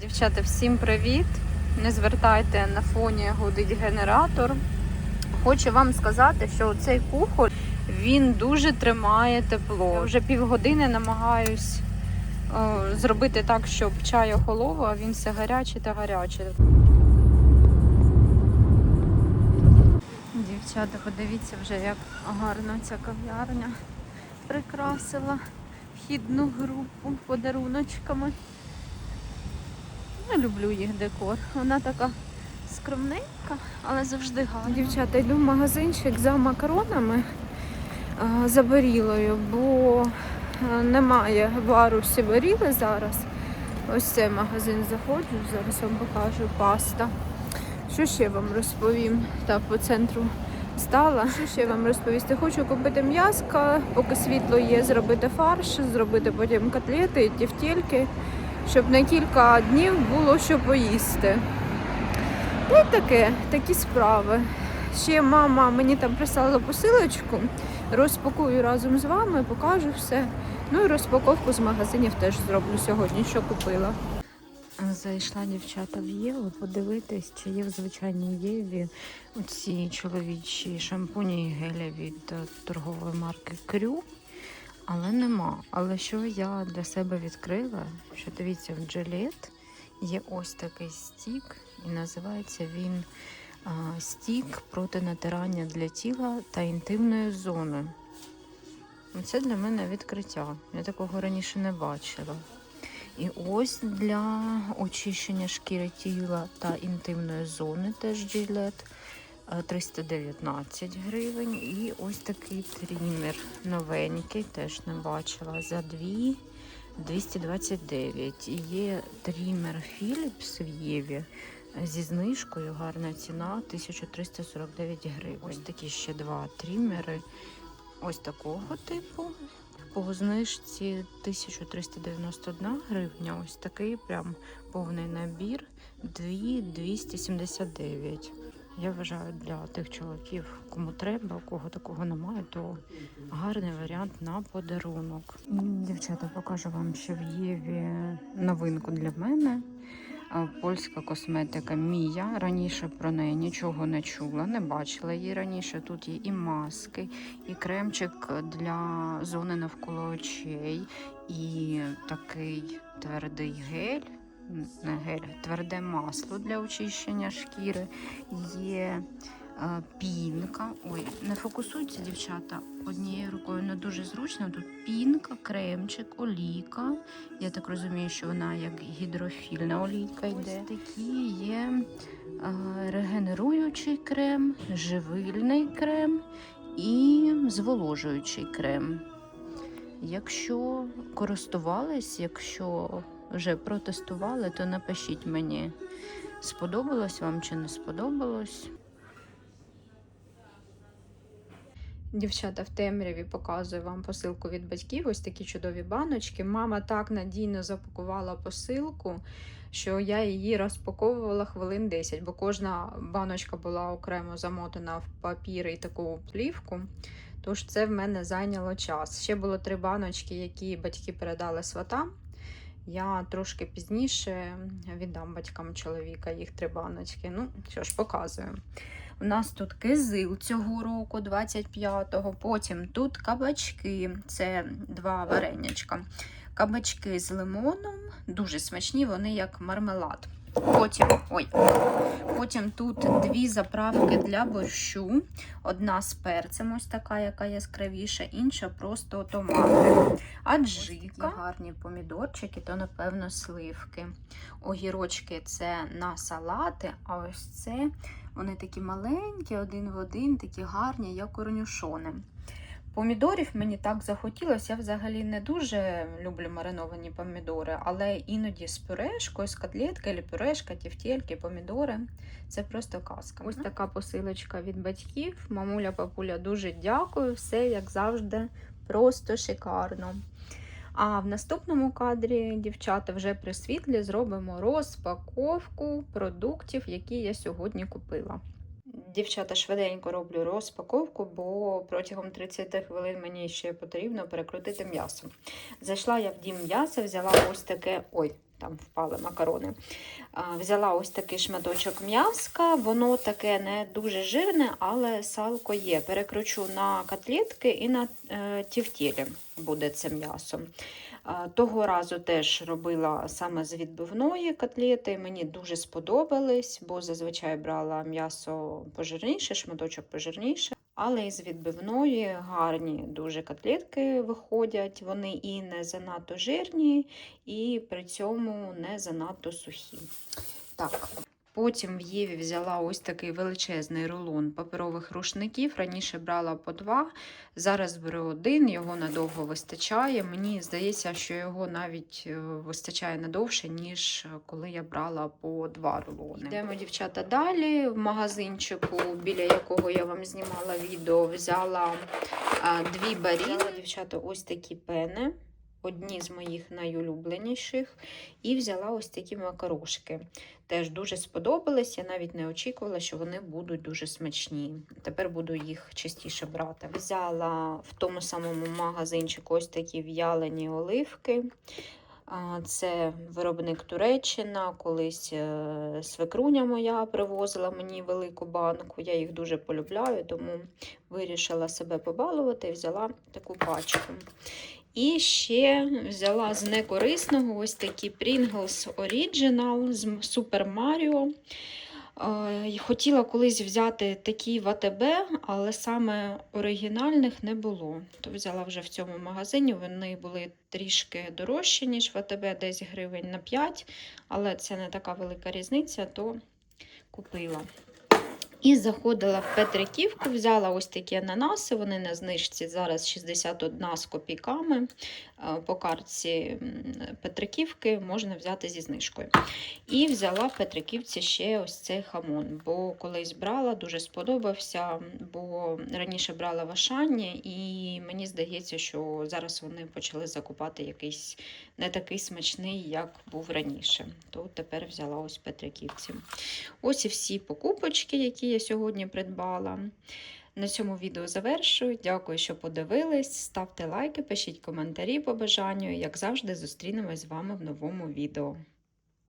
Дівчата, всім привіт! Не звертайте на фоні гудить генератор. Хочу вам сказати, що цей кухоль він дуже тримає тепло. Я вже півгодини намагаюсь о, зробити так, щоб чай охолов, а він все гарячий та гарячий. Дівчата, подивіться вже, як гарно ця кав'ярня прикрасила вхідну групу подаруночками. Я люблю їх декор. Вона така скромненька, але завжди гарна. Дівчата, йду в магазинчик за макаронами а, за барілою, бо немає бару всі зараз. Ось цей магазин заходжу, зараз вам покажу паста. Що ще вам розповім? Так, по центру стала. Що ще вам розповісти? Хочу купити м'яска, поки світло є, зробити фарш, зробити потім котлети, тівтєльки, щоб на кілька днів було що поїсти. Ну і таке, такі справи. Ще мама мені там прислала посилочку, розпакую разом з вами, покажу все. Ну і розпаковку з магазинів теж зроблю сьогодні, що купила. Зайшла дівчата в Єву подивитись, чи є в звичайній Єві ці чоловічі шампуні і геля від е, торгової марки Крю. Але нема. Але що я для себе відкрила, що дивіться, в Джилет є ось такий стік, і називається він а, стік проти натирання для тіла та інтимної зони. Це для мене відкриття. Я такого раніше не бачила. І ось для очищення шкіри тіла та інтимної зони теж джилет 319 гривень. І ось такий трімер новенький, теж не бачила. За 2 229. І є трімер Philips в Єві зі знижкою. Гарна ціна 1349 гривень. Ось такі ще два трімери. Ось такого типу. По знижці 1391 гривня. Ось такий прям повний набір 2279. Я вважаю для тих чоловіків, кому треба, у кого такого немає, то гарний варіант на подарунок. Дівчата, покажу вам ще в Єві новинку для мене. Польська косметика Мія. Раніше про неї нічого не чула, не бачила її раніше. Тут є і маски, і кремчик для зони навколо очей, і такий твердий гель. Гель, тверде масло для очищення шкіри. Є е, пінка. Ой, не фокусуйте, дівчата. Однією рукою не дуже зручно. Тут пінка, кремчик, олійка. Я так розумію, що вона як гідрофільна олійка йде. Ось такі є е, регенеруючий крем, живильний крем і зволожуючий крем. Якщо користувались, якщо вже протестували, то напишіть мені, сподобалось вам чи не сподобалось. Дівчата в темряві показую вам посилку від батьків. Ось такі чудові баночки. Мама так надійно запакувала посилку, що я її розпаковувала хвилин 10, бо кожна баночка була окремо замотана в папір і таку плівку. Тож це в мене зайняло час. Ще було три баночки, які батьки передали сватам. Я трошки пізніше віддам батькам чоловіка їх три баночки. Ну, що ж, показую. У нас тут кизил цього року, 25-го. Потім тут кабачки, це два варенячка. Кабачки з лимоном, дуже смачні, вони як мармелад. Потім, ой, потім тут дві заправки для борщу. Одна з перцем, ось така, яка яскравіша, інша просто томати. Аджика, гарні помідорчики, то, напевно, сливки. Огірочки це на салати, а ось це вони такі маленькі, один в один, такі гарні, як корнюшони. Помідорів мені так захотілося. Я взагалі не дуже люблю мариновані помідори, але іноді з пюрешкою, з котлеткою, пюрешка, тівтєльки, помідори це просто казка. Ось така посилочка від батьків. Мамуля, папуля, дуже дякую. Все, як завжди, просто шикарно. А в наступному кадрі, дівчата, вже при світлі зробимо розпаковку продуктів, які я сьогодні купила. Дівчата, швиденько роблю розпаковку, бо протягом 30 хвилин мені ще потрібно перекрутити м'ясо. Зайшла я в дім м'яса, взяла ось таке. Ой, там впали макарони. Взяла ось такий шматочок м'яска, воно таке не дуже жирне, але салко є. Перекручу на котлетки і на е, тівтєлі буде це м'ясо. Того разу теж робила саме з відбивної котлети. Мені дуже сподобались, бо зазвичай брала м'ясо пожирніше, шматочок пожирніше. Але із відбивної гарні дуже котлетки виходять. Вони і не занадто жирні, і при цьому не занадто сухі. Так. Потім в Єві взяла ось такий величезний рулон паперових рушників. Раніше брала по два, зараз беру один, його надовго вистачає. Мені здається, що його навіть е, вистачає надовше, ніж коли я брала по два рулони. Йдемо, дівчата, далі. В магазинчику, біля якого я вам знімала відео, взяла дві баріли. Дівчата, ось такі пени. Одні з моїх найулюбленіших, і взяла ось такі макарошки. Теж дуже сподобались. Я навіть не очікувала, що вони будуть дуже смачні. Тепер буду їх частіше брати. Взяла в тому самому магазинчику ось такі в'ялені оливки. Це виробник Туреччина. Колись е, свекруня моя привозила мені велику банку. Я їх дуже полюбляю, тому вирішила себе побалувати і взяла таку пачку. І ще взяла з некорисного ось такі Pringles Original з Super Mario. Е, Хотіла колись взяти такі в АТБ, але саме оригінальних не було. То взяла вже в цьому магазині. Вони були трішки дорожчі, ніж в АТБ, десь гривень на 5, але це не така велика різниця, то купила. І заходила в Петриківку, взяла ось такі ананаси, вони на знижці зараз 61 з копійками. Е, По картці Петриківки можна взяти зі знижкою. І взяла в Петриківці ще ось цей хамон, бо колись брала, дуже сподобався, бо раніше брала в Ашані, і мені здається, що зараз вони почали закупати якийсь не такий смачний, як був раніше. То тепер взяла ось в Петриківці. Ось і всі покупочки, я сьогодні придбала. На цьому відео завершую. Дякую, що подивились. Ставте лайки, пишіть коментарі по бажанню. Як завжди, зустрінемось з вами в новому відео.